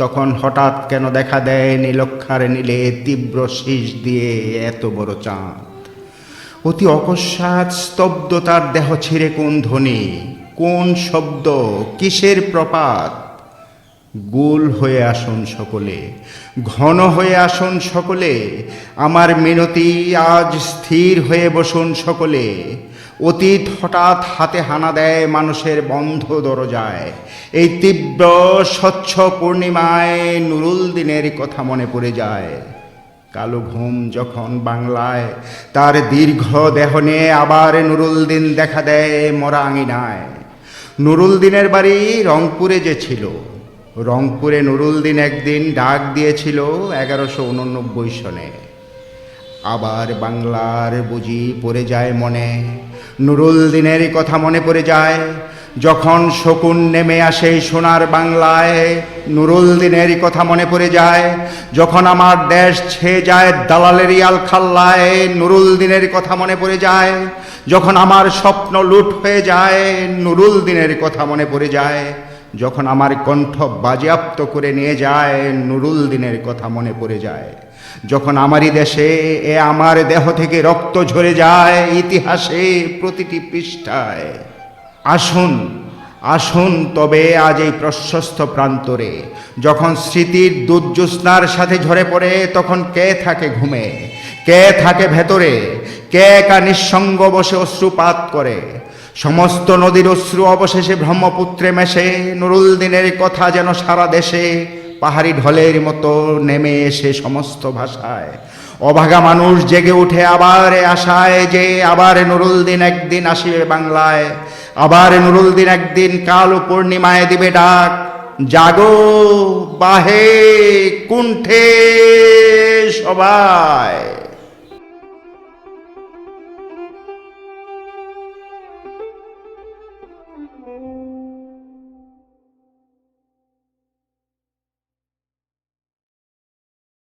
তখন হঠাৎ কেন দেখা দেয় নীলক্ষার নীলে তীব্র শীষ দিয়ে এত বড় চাঁদ। অতি অকস্মাৎ স্তব্ধ তার দেহ ছিঁড়ে কোন ধ্বনি? কোন শব্দ? কিসের প্রপাত? গোল হয়ে আসুন সকলে, ঘন হয়ে আসুন সকলে, আমার মিনতি আজ স্থির হয়ে বসুন সকলে। অতীত হঠাৎ হাতে হানা দেয় মানুষের বন্ধ দরজায়। এই তীব্র স্বচ্ছ পূর্ণিমায় নুরুল দিনের কথা মনে পড়ে যায়। কালো ঘুম যখন বাংলায়, তার দীর্ঘ দেহ নিয়ে আবার নুরুল দিন দেখা দেয় মরা আঙিনায় নুরুল দিনের বাড়ি রংপুরে যে ছিল, রংপুরে নুরুল দিন একদিন ডাক দিয়েছিল এগারোশো উননব্বই সনে। আবার বাংলার বুঝি পড়ে যায় মনে। নুরুল দিনের কথা মনে পড়ে যায়। যখন শকুন নেমে আসে সোনার বাংলায়, নুরুল দিনের কথা মনে পড়ে যায়। যখন আমার দেশ ছেয়ে যায় দালালের আল খাল্লায়, নুরুল দিনের কথা মনে পড়ে যায়। যখন আমার স্বপ্ন লুট হয়ে যায়, নুরুল দিনের কথা মনে পড়ে যায়। যখন আমার কণ্ঠ বাজেয়াপ্ত করে নিয়ে যায়, নুরুল দিনের কথা মনে পড়ে যায়। যখন আমারই দেশে এ আমার দেহ থেকে রক্ত ঝরে যায়, ইতিহাসে প্রতিটি পৃষ্ঠায়, আসুন আসুন তবে আজ এই প্রশস্ত প্রান্তরে, যখন স্মৃতির দুর্জ্যোৎস্নার সাথে ঝরে পড়ে, তখন কে থাকে ঘুমে, কে থাকে ভেতরে, কে একা নিঃসঙ্গ বসে অশ্রুপাত করে, সমস্ত নদীর অশ্রু অবশেষে ব্রহ্মপুত্রে মেশে নুরুল দিনের কথা যেন সারা দেশে পাহাড়ি ঢলের মতো নেমে এসে সমস্ত ভাষায়। অভাগা মানুষ জেগে উঠে আবার আশায় যে আবার নুরুল দিন একদিন আসিবে বাংলায়। আবার নুরুল দিন একদিন কাল পূর্ণিমায় দিবে ডাক। জাগো বাহে কুণ্ঠে সবাই।